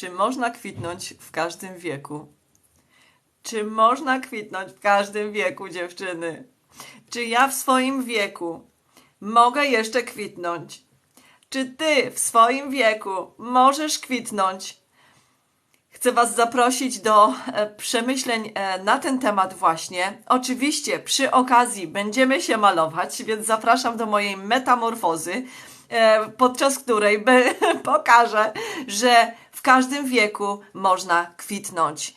Czy można kwitnąć w każdym wieku? Czy można kwitnąć w każdym wieku, dziewczyny? Czy ja w swoim wieku mogę jeszcze kwitnąć? Czy ty w swoim wieku możesz kwitnąć? Chcę Was zaprosić do e, przemyśleń e, na ten temat właśnie. Oczywiście przy okazji będziemy się malować, więc zapraszam do mojej metamorfozy, e, podczas której pokażę, że w każdym wieku można kwitnąć.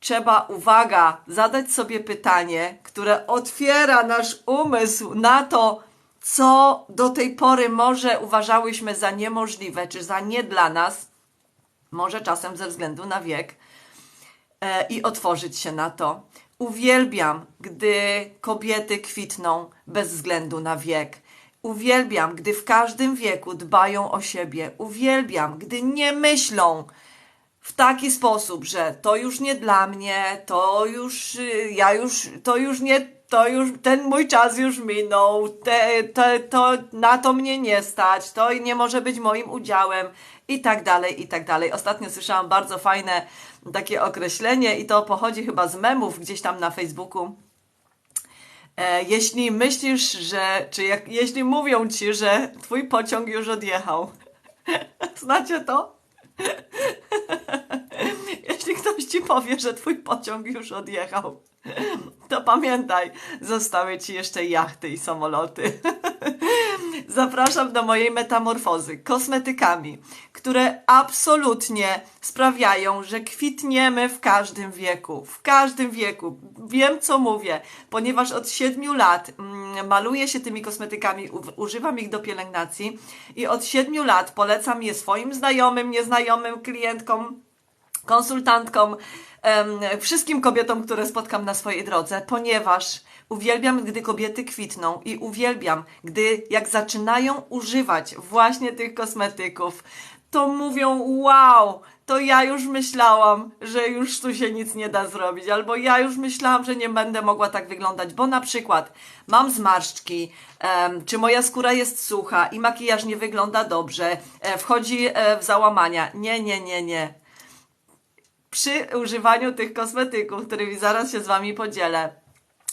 Trzeba, uwaga, zadać sobie pytanie, które otwiera nasz umysł na to, co do tej pory może uważałyśmy za niemożliwe, czy za nie dla nas, może czasem ze względu na wiek, e, i otworzyć się na to. Uwielbiam, gdy kobiety kwitną bez względu na wiek. Uwielbiam, gdy w każdym wieku dbają o siebie. Uwielbiam, gdy nie myślą w taki sposób, że to już nie dla mnie, to już, y, ja już, to już nie to już, ten mój czas już minął, te, te, to na to mnie nie stać, to nie może być moim udziałem i tak dalej, i tak dalej. Ostatnio słyszałam bardzo fajne takie określenie i to pochodzi chyba z memów gdzieś tam na Facebooku. E, jeśli myślisz, że, czy jak, jeśli mówią ci, że twój pociąg już odjechał, znacie to? jeśli ktoś ci powie, że twój pociąg już odjechał, to pamiętaj, zostały ci jeszcze jachty i samoloty. Zapraszam do mojej metamorfozy kosmetykami, które absolutnie sprawiają, że kwitniemy w każdym wieku. W każdym wieku. Wiem, co mówię, ponieważ od siedmiu lat mm, maluję się tymi kosmetykami, używam ich do pielęgnacji i od siedmiu lat polecam je swoim znajomym, nieznajomym, klientkom, konsultantkom, wszystkim kobietom, które spotkam na swojej drodze, ponieważ uwielbiam, gdy kobiety kwitną i uwielbiam, gdy jak zaczynają używać właśnie tych kosmetyków, to mówią: Wow, to ja już myślałam, że już tu się nic nie da zrobić, albo ja już myślałam, że nie będę mogła tak wyglądać, bo na przykład mam zmarszczki, um, czy moja skóra jest sucha i makijaż nie wygląda dobrze, e, wchodzi e, w załamania. Nie, nie, nie, nie przy używaniu tych kosmetyków, którymi zaraz się z Wami podzielę,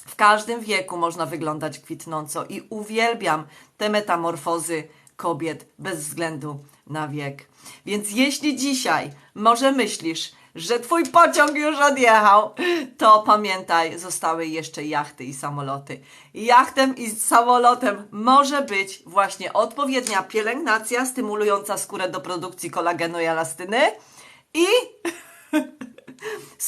w każdym wieku można wyglądać kwitnąco i uwielbiam te metamorfozy kobiet bez względu na wiek. Więc jeśli dzisiaj może myślisz, że twój pociąg już odjechał, to pamiętaj, zostały jeszcze jachty i samoloty. Jachtem i samolotem może być właśnie odpowiednia pielęgnacja stymulująca skórę do produkcji kolagenu i elastyny i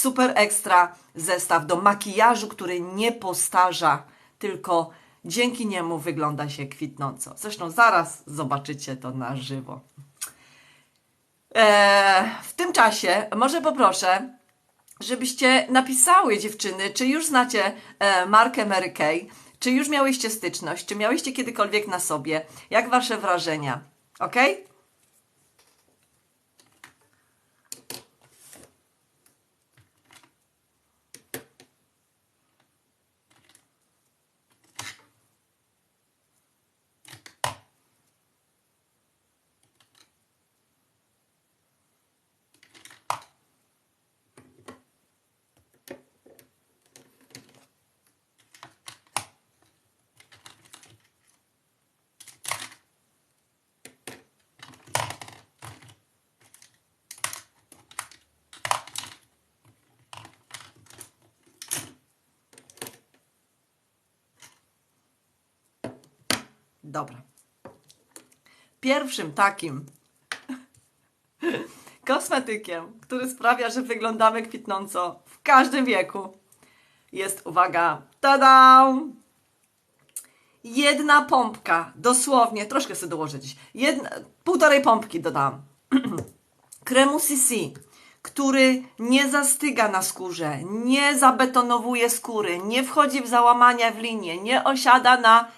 Super ekstra zestaw do makijażu, który nie postarza, tylko dzięki niemu wygląda się kwitnąco. Zresztą zaraz zobaczycie to na żywo. Eee, w tym czasie może poproszę, żebyście napisały dziewczyny, czy już znacie e, markę Mary Kay, czy już miałyście styczność, czy miałyście kiedykolwiek na sobie, jak wasze wrażenia, ok? Dobra. Pierwszym takim kosmetykiem, który sprawia, że wyglądamy kwitnąco w każdym wieku, jest, uwaga, tada! Jedna pompka, dosłownie, troszkę sobie dołożę dziś, jedna, półtorej pompki dodam. Kremu CC, który nie zastyga na skórze, nie zabetonowuje skóry, nie wchodzi w załamania w linię, nie osiada na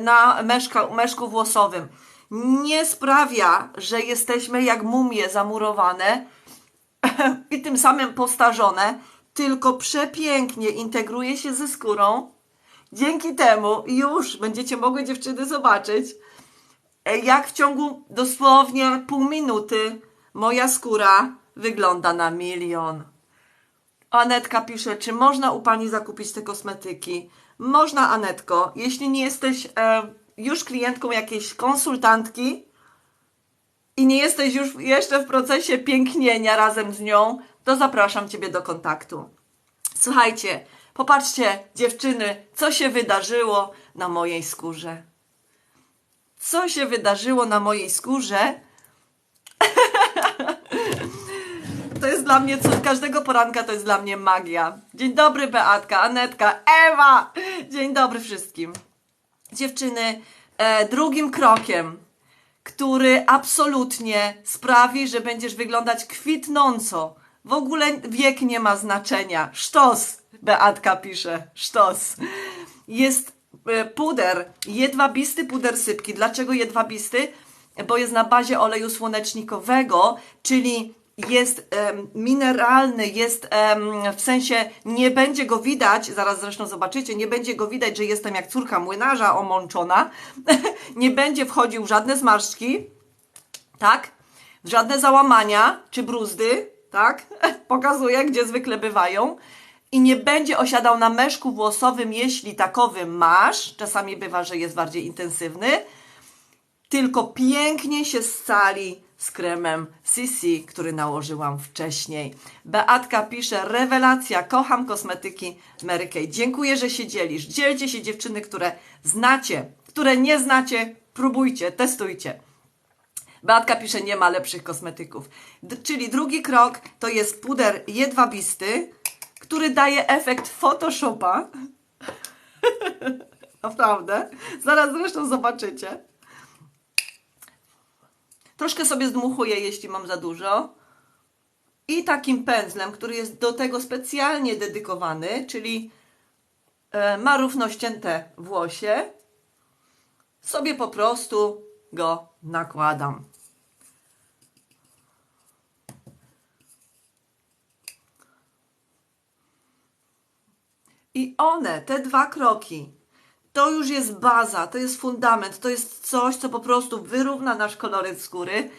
na meszka, meszku włosowym nie sprawia, że jesteśmy jak mumie zamurowane i tym samym postarzone, tylko przepięknie integruje się ze skórą. Dzięki temu już będziecie mogły dziewczyny zobaczyć, jak w ciągu dosłownie pół minuty moja skóra wygląda na milion. Anetka pisze, czy można u Pani zakupić te kosmetyki? Można, Anetko. Jeśli nie jesteś e, już klientką jakiejś konsultantki i nie jesteś już jeszcze w procesie pięknienia razem z nią, to zapraszam Ciebie do kontaktu. Słuchajcie, popatrzcie, dziewczyny, co się wydarzyło na mojej skórze. Co się wydarzyło na mojej skórze? To jest dla mnie, co każdego poranka to jest dla mnie magia. Dzień dobry, Beatka, Anetka, Ewa! Dzień dobry wszystkim. Dziewczyny, e, drugim krokiem, który absolutnie sprawi, że będziesz wyglądać kwitnąco. W ogóle wiek nie ma znaczenia. Sztos, Beatka pisze, sztos. Jest e, puder, jedwabisty puder sypki. Dlaczego jedwabisty? Bo jest na bazie oleju słonecznikowego, czyli jest mineralny, jest w sensie nie będzie go widać, zaraz zresztą zobaczycie, nie będzie go widać, że jestem jak córka młynarza omączona, nie będzie wchodził w żadne zmarszczki, tak? W żadne załamania czy bruzdy, tak? Pokazuję, gdzie zwykle bywają. I nie będzie osiadał na meszku włosowym, jeśli takowy masz. Czasami bywa, że jest bardziej intensywny. Tylko pięknie się scali z kremem CC, który nałożyłam wcześniej. Beatka pisze, rewelacja, kocham kosmetyki Mary Kay. Dziękuję, że się dzielisz. Dzielcie się dziewczyny, które znacie, które nie znacie, próbujcie, testujcie. Beatka pisze, nie ma lepszych kosmetyków. D- czyli drugi krok to jest puder jedwabisty, który daje efekt Photoshopa. Naprawdę. Zaraz zresztą zobaczycie. Troszkę sobie zdmuchuję, jeśli mam za dużo. I takim pędzlem, który jest do tego specjalnie dedykowany, czyli e, ma równo ścięte włosie, sobie po prostu go nakładam. I one, te dwa kroki, to już jest baza, to jest fundament, to jest coś, co po prostu wyrówna nasz koloryt skóry,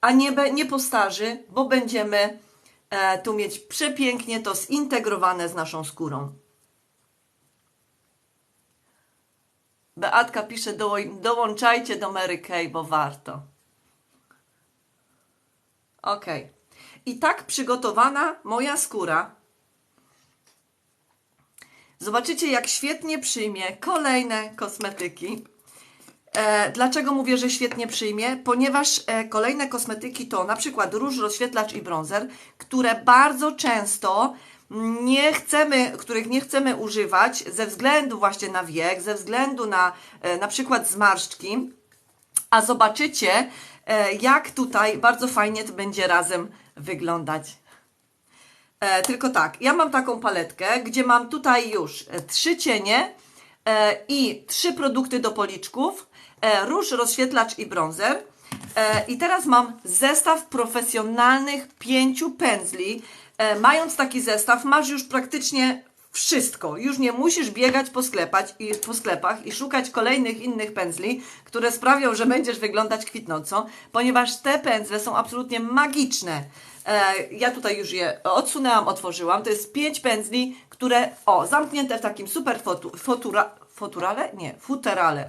a nie, nie postarzy, bo będziemy e, tu mieć przepięknie to zintegrowane z naszą skórą. Beatka pisze, doło- dołączajcie do Mary Kay, bo warto. Ok. I tak przygotowana moja skóra Zobaczycie, jak świetnie przyjmie kolejne kosmetyki. E, dlaczego mówię, że świetnie przyjmie? Ponieważ e, kolejne kosmetyki to na przykład róż, rozświetlacz i bronzer, które bardzo często nie chcemy, których nie chcemy używać ze względu właśnie na wiek, ze względu na e, na przykład zmarszczki, a zobaczycie, e, jak tutaj bardzo fajnie to będzie razem wyglądać. E, tylko tak, ja mam taką paletkę, gdzie mam tutaj już e, trzy cienie e, i trzy produkty do policzków, e, róż, rozświetlacz i bronzer. E, I teraz mam zestaw profesjonalnych pięciu pędzli. E, mając taki zestaw, masz już praktycznie wszystko. Już nie musisz biegać po, sklepać i, po sklepach i szukać kolejnych innych pędzli, które sprawią, że będziesz wyglądać kwitnąco, ponieważ te pędzle są absolutnie magiczne. E, ja tutaj już je odsunęłam, otworzyłam. To jest pięć pędzli, które, o, zamknięte w takim super fotu, fotura, foturale? Nie, futerale.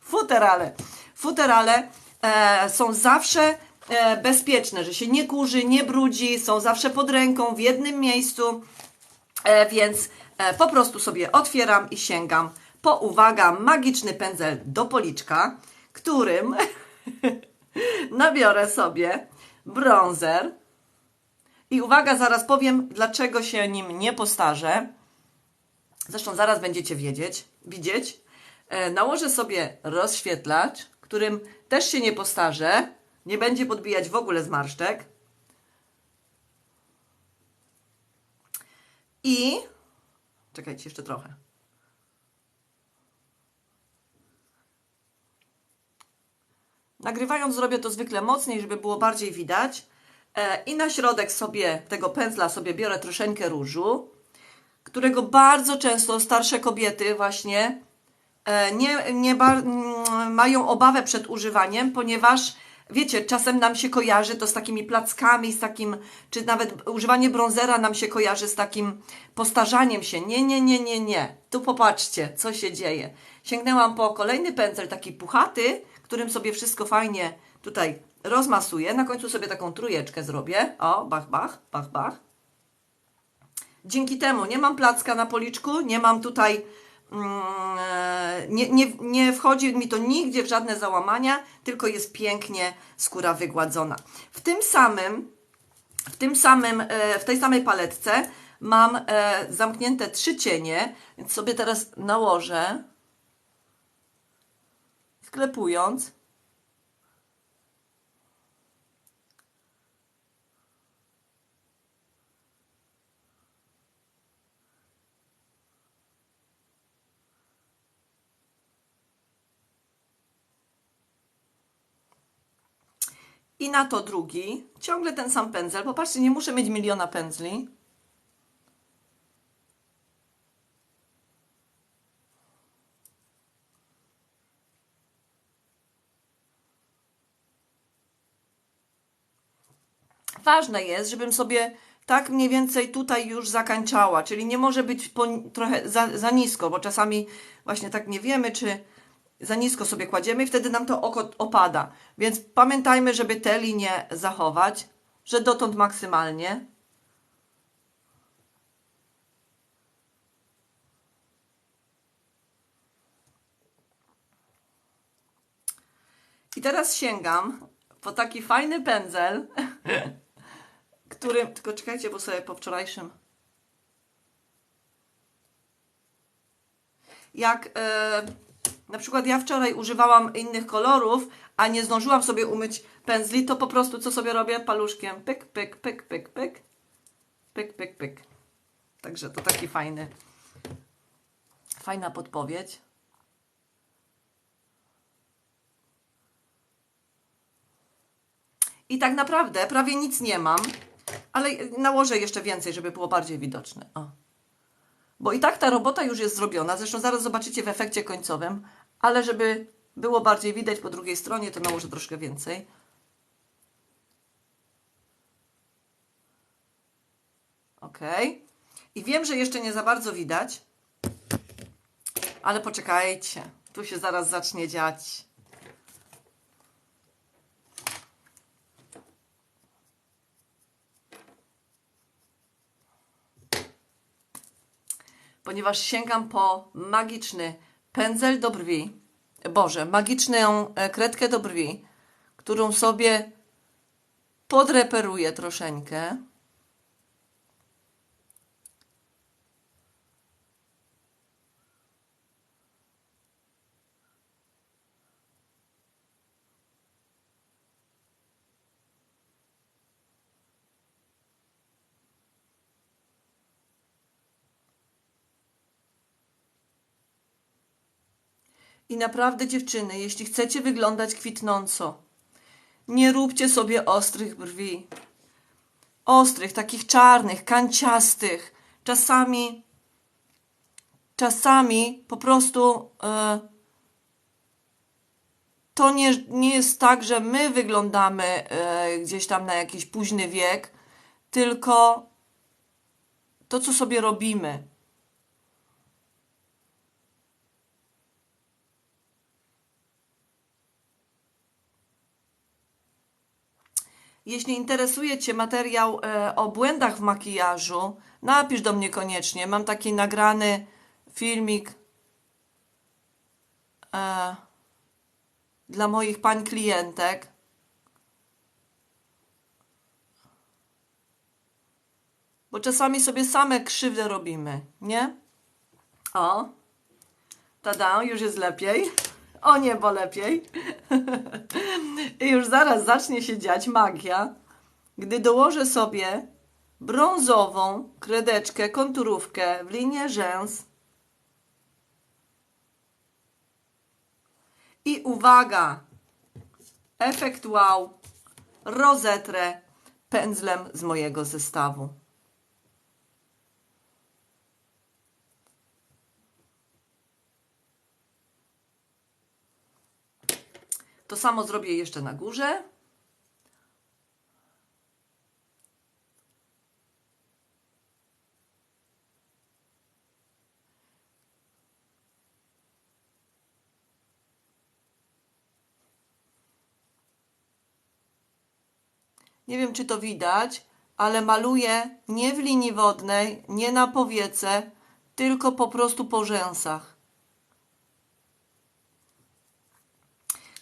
Futerale. Futerale e, są zawsze e, bezpieczne, że się nie kurzy, nie brudzi, są zawsze pod ręką, w jednym miejscu. E, więc e, po prostu sobie otwieram i sięgam po, uwaga, magiczny pędzel do policzka, którym nabiorę sobie bronzer. I uwaga, zaraz powiem, dlaczego się nim nie postarzę. Zresztą zaraz będziecie wiedzieć, widzieć. E, nałożę sobie rozświetlacz, którym też się nie postarzę. Nie będzie podbijać w ogóle zmarszczek. I czekajcie jeszcze trochę. Nagrywając zrobię to zwykle mocniej, żeby było bardziej widać. E, I na środek sobie tego pędzla sobie biorę troszeczkę różu, którego bardzo często starsze kobiety właśnie e, nie, nie mają obawę przed używaniem, ponieważ wiecie, czasem nam się kojarzy to z takimi plackami, z takim, czy nawet używanie bronzera nam się kojarzy z takim postarzaniem się. Nie, nie, nie, nie, nie. Tu popatrzcie, co się dzieje. Sięgnęłam po kolejny pędzel, taki puchaty, którym sobie wszystko fajnie tutaj rozmasuję. Na końcu sobie taką trójeczkę zrobię. O, bach, bach, bach, bach. Dzięki temu nie mam placka na policzku, nie mam tutaj, mm, e, nie, nie, nie wchodzi mi to nigdzie w żadne załamania, tylko jest pięknie skóra wygładzona. W tym samym, w tym samym, e, w tej samej paletce mam e, zamknięte trzy cienie, więc sobie teraz nałożę, sklepując. I na to drugi, ciągle ten sam pędzel. Popatrzcie, nie muszę mieć miliona pędzli. Ważne jest, żebym sobie tak mniej więcej tutaj już zakańczała, czyli nie może być po, trochę za, za nisko, bo czasami właśnie tak nie wiemy, czy za nisko sobie kładziemy i wtedy nam to oko opada. Więc pamiętajmy, żeby te linie zachować, że dotąd maksymalnie. I teraz sięgam po taki fajny pędzel, który, tylko czekajcie, bo sobie po wczorajszym jak e, na przykład ja wczoraj używałam innych kolorów, a nie zdążyłam sobie umyć pędzli, to po prostu co sobie robię? Paluszkiem pyk, pyk, pyk, pyk, pyk, pyk, pyk, pyk. Także to taki fajny, fajna podpowiedź. I tak naprawdę prawie nic nie mam, ale nałożę jeszcze więcej, żeby było bardziej widoczne. O. Bo i tak ta robota już jest zrobiona, zresztą zaraz zobaczycie w efekcie końcowym, ale żeby było bardziej widać po drugiej stronie, to nałożę troszkę więcej. Ok. I wiem, że jeszcze nie za bardzo widać, ale poczekajcie, tu się zaraz zacznie dziać. Ponieważ sięgam po magiczny pędzel do brwi, Boże, magiczną e, kredkę do brwi, którą sobie podreperuję troszeczkę. I naprawdę, dziewczyny, jeśli chcecie wyglądać kwitnąco, nie róbcie sobie ostrych brwi. Ostrych, takich czarnych, kanciastych. Czasami, czasami po prostu e, to nie, nie jest tak, że my wyglądamy e, gdzieś tam na jakiś późny wiek, tylko to, co sobie robimy. Jeśli interesuje Cię materiał e, o błędach w makijażu, napisz do mnie koniecznie. Mam taki nagrany filmik e, dla moich pań klientek. Bo czasami sobie same krzywdę robimy, nie? O, tada, już jest lepiej. O niebo lepiej. I już zaraz zacznie się dziać magia, gdy dołożę sobie brązową kredeczkę, konturówkę w linię rzęs. I uwaga! Efekt wow! Rozetrę pędzlem z mojego zestawu. To samo zrobię jeszcze na górze. Nie wiem, czy to widać, ale maluję nie w linii wodnej, nie na powiece, tylko po prostu po rzęsach.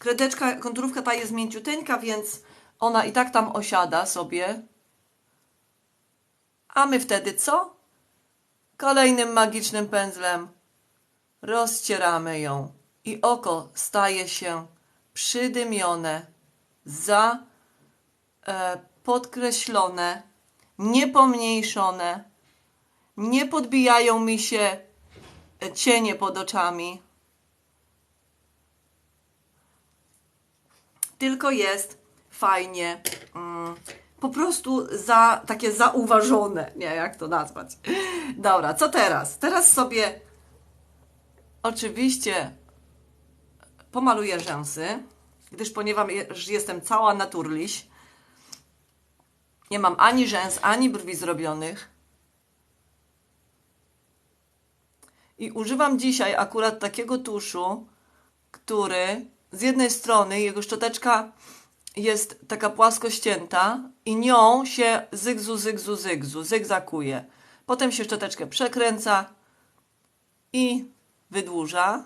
Kredeczka, konturówka ta jest mięciuteńka, więc ona i tak tam osiada sobie. A my wtedy co? Kolejnym magicznym pędzlem rozcieramy ją i oko staje się przydymione, za e, podkreślone, niepomniejszone, nie podbijają mi się cienie pod oczami, tylko jest fajnie, mm, po prostu za, takie zauważone, nie jak to nazwać. Dobra, co teraz? Teraz sobie oczywiście pomaluję rzęsy, gdyż ponieważ jestem cała naturliś, nie mam ani rzęs, ani brwi zrobionych. I używam dzisiaj akurat takiego tuszu, który z jednej strony jego szczoteczka jest taka płasko ścięta i nią się zygzu, zygzu, zygzu, zygzakuje. Potem się szczoteczkę przekręca i wydłuża.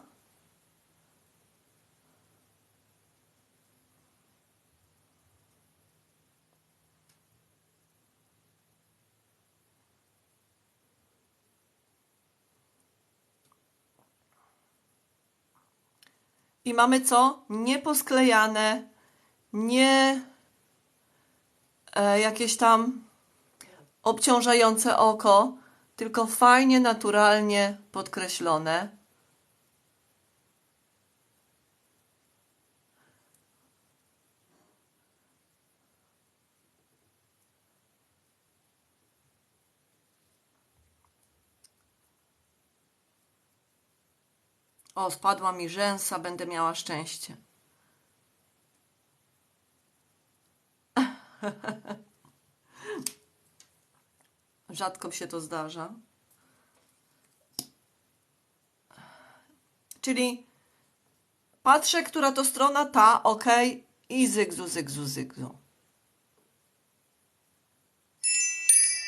I mamy co? Nieposklejane, nie e, jakieś tam obciążające oko, tylko fajnie, naturalnie podkreślone. O, spadła mi rzęsa, będę miała szczęście. Rzadko się to zdarza. Czyli patrzę, która to strona, ta, ok, i zygzu, zygzu, zygzu.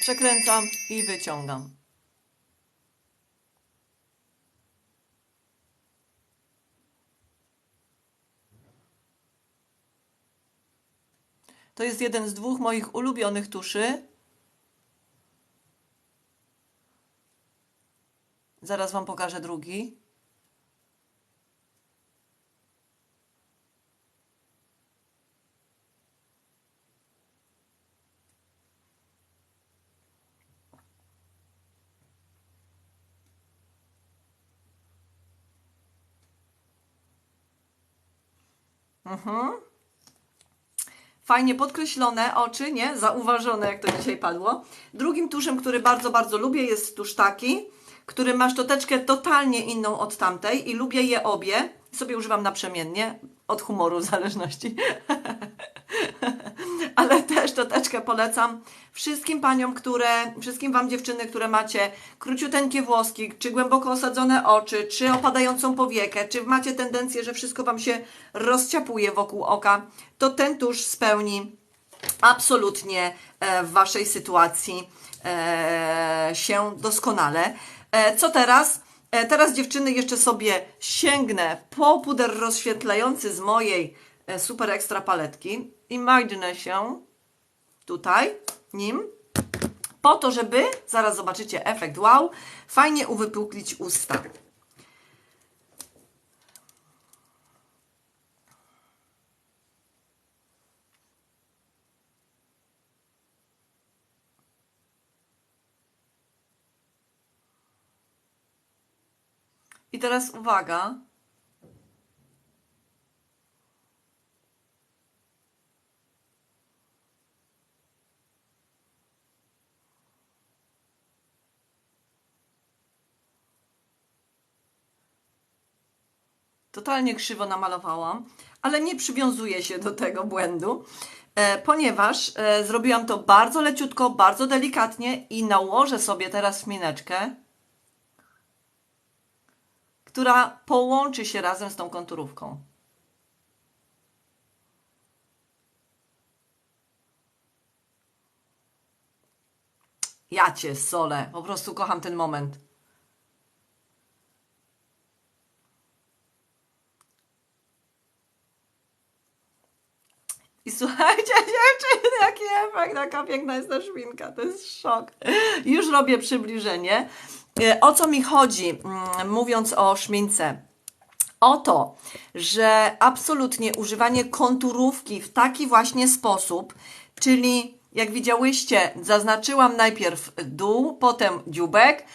Przekręcam i wyciągam. To jest jeden z dwóch moich ulubionych tuszy. Zaraz Wam pokażę drugi. Mhm. Fajnie podkreślone oczy, nie? Zauważone, jak to dzisiaj padło. Drugim tuszem, który bardzo, bardzo lubię, jest tusz taki, który ma szczoteczkę totalnie inną od tamtej i lubię je obie. Sobie używam naprzemiennie, od humoru w zależności. Ale też szczoteczkę polecam wszystkim paniom, które, wszystkim wam dziewczyny, które macie króciuteńkie włoski, czy głęboko osadzone oczy, czy opadającą powiekę, czy macie tendencję, że wszystko wam się rozciapuje wokół oka, to ten tusz spełni absolutnie e, w waszej sytuacji e, się doskonale. E, co teraz? Teraz dziewczyny jeszcze sobie sięgnę po puder rozświetlający z mojej super ekstra paletki i majdnę się tutaj nim po to, żeby, zaraz zobaczycie efekt wow, fajnie uwypuklić usta. I teraz uwaga. Totalnie krzywo namalowałam, ale nie przywiązuję się do tego błędu, e, ponieważ e, zrobiłam to bardzo leciutko, bardzo delikatnie i nałożę sobie teraz mineczkę która połączy się razem z tą konturówką. Ja cię solę. Po prostu kocham ten moment. I słuchajcie, dziewczyny, jaki efekt, jaka piękna jest ta szminka, to jest szok. Już robię przybliżenie. E, O co mi chodzi, mm, mówiąc o szmince? O to, że absolutnie używanie konturówki w taki właśnie sposób, czyli jak widziałyście, zaznaczyłam najpierw dół, potem dziubek,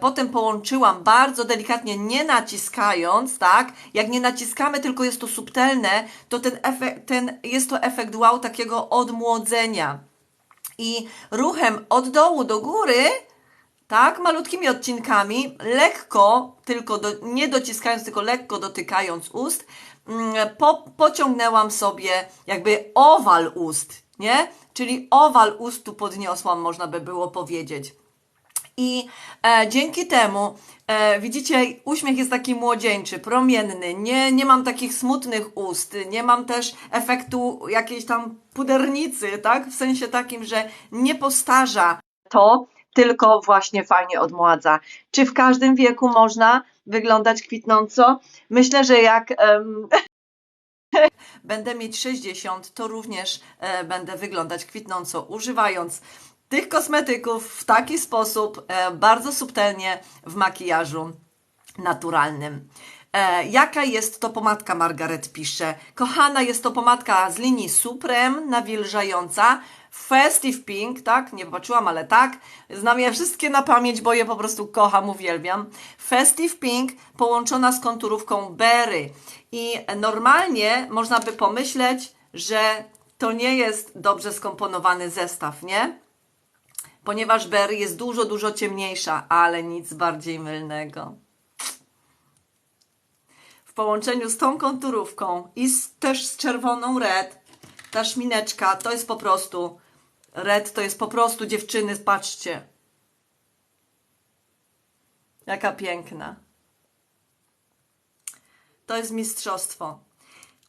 potem połączyłam bardzo delikatnie, nie naciskając, tak? Jak nie naciskamy, tylko jest to subtelne, to ten efekt, ten, jest to efekt wow takiego odmłodzenia. I ruchem od dołu do góry, tak, malutkimi odcinkami, lekko, tylko do, nie dociskając, tylko lekko dotykając ust, mm, po, pociągnęłam sobie jakby owal ust, nie? Czyli owal ust tu podniosłam, można by było powiedzieć. I e, dzięki temu, e, widzicie, uśmiech jest taki młodzieńczy, promienny, nie, nie mam takich smutnych ust, nie mam też efektu jakiejś tam pudernicy, tak? W sensie takim, że nie postarza to, tylko właśnie fajnie odmładza. Czy w każdym wieku można wyglądać kwitnąco? Myślę, że jak em, będę mieć 60, to również e, będę wyglądać kwitnąco, używając tych kosmetyków w taki sposób, e, bardzo subtelnie w makijażu naturalnym. E, jaka jest to pomadka? Margaret pisze. Kochana, jest to pomadka z linii Supreme, nawilżająca. Festive Pink, tak? Nie popatrzyłam, ale tak. Znam je wszystkie na pamięć, bo je po prostu kocham, uwielbiam. Festive Pink połączona z konturówką Berry. I normalnie można by pomyśleć, że to nie jest dobrze skomponowany zestaw, nie? Ponieważ Berry jest dużo, dużo ciemniejsza, ale nic bardziej mylnego w połączeniu z tą konturówką i z, też z czerwoną red, ta szmineczka to jest po prostu, red to jest po prostu dziewczyny, patrzcie. Jaka piękna. To jest mistrzostwo.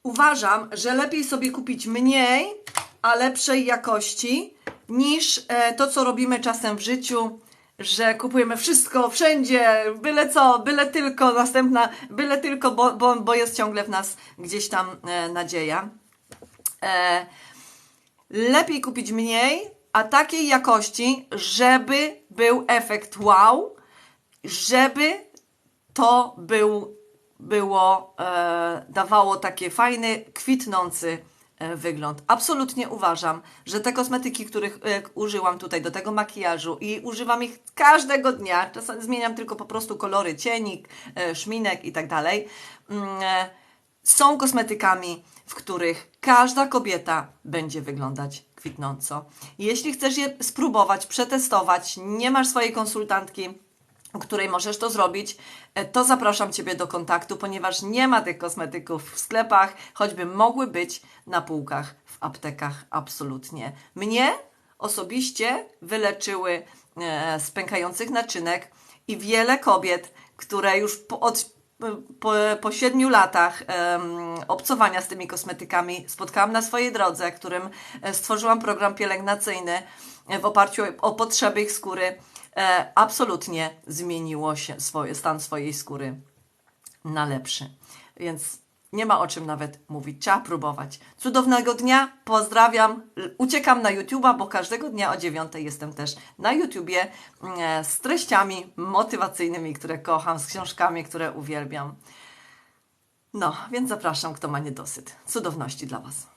Uważam, że lepiej sobie kupić mniej, a lepszej jakości, niż e, to, co robimy czasem w życiu, że kupujemy wszystko, wszędzie, byle co, byle tylko, następna, byle tylko, bo, bo, bo jest ciągle w nas gdzieś tam e, nadzieja. E, lepiej kupić mniej, a takiej jakości, żeby był efekt wow, żeby to był, było, e, dawało takie fajny, kwitnący wygląd. Absolutnie uważam, że te kosmetyki, których e, użyłam tutaj do tego makijażu i używam ich każdego dnia, czasem zmieniam tylko po prostu kolory cienik, e, szminek i tak dalej, mm, e, są kosmetykami, w których każda kobieta będzie wyglądać kwitnąco. Jeśli chcesz je spróbować, przetestować, nie masz swojej konsultantki, której możesz to zrobić, e, to zapraszam Ciebie do kontaktu, ponieważ nie ma tych kosmetyków w sklepach, choćby mogły być na półkach w aptekach, absolutnie. Mnie osobiście wyleczyły e, z pękających naczynek i wiele kobiet, które już po, od, po, po siedmiu latach em, obcowania z tymi kosmetykami spotkałam na swojej drodze, którym e, stworzyłam program pielęgnacyjny e, w oparciu o potrzeby ich skóry, e, absolutnie zmieniło się swoje, stan swojej skóry na lepszy. Więc nie ma o czym nawet mówić. Trzeba próbować. Cudownego dnia. Pozdrawiam. Uciekam na YouTube'a, bo każdego dnia o 9 jestem też na YouTubie e, z treściami motywacyjnymi, które kocham, z książkami, które uwielbiam. No, więc zapraszam, kto ma niedosyt. Cudowności dla Was.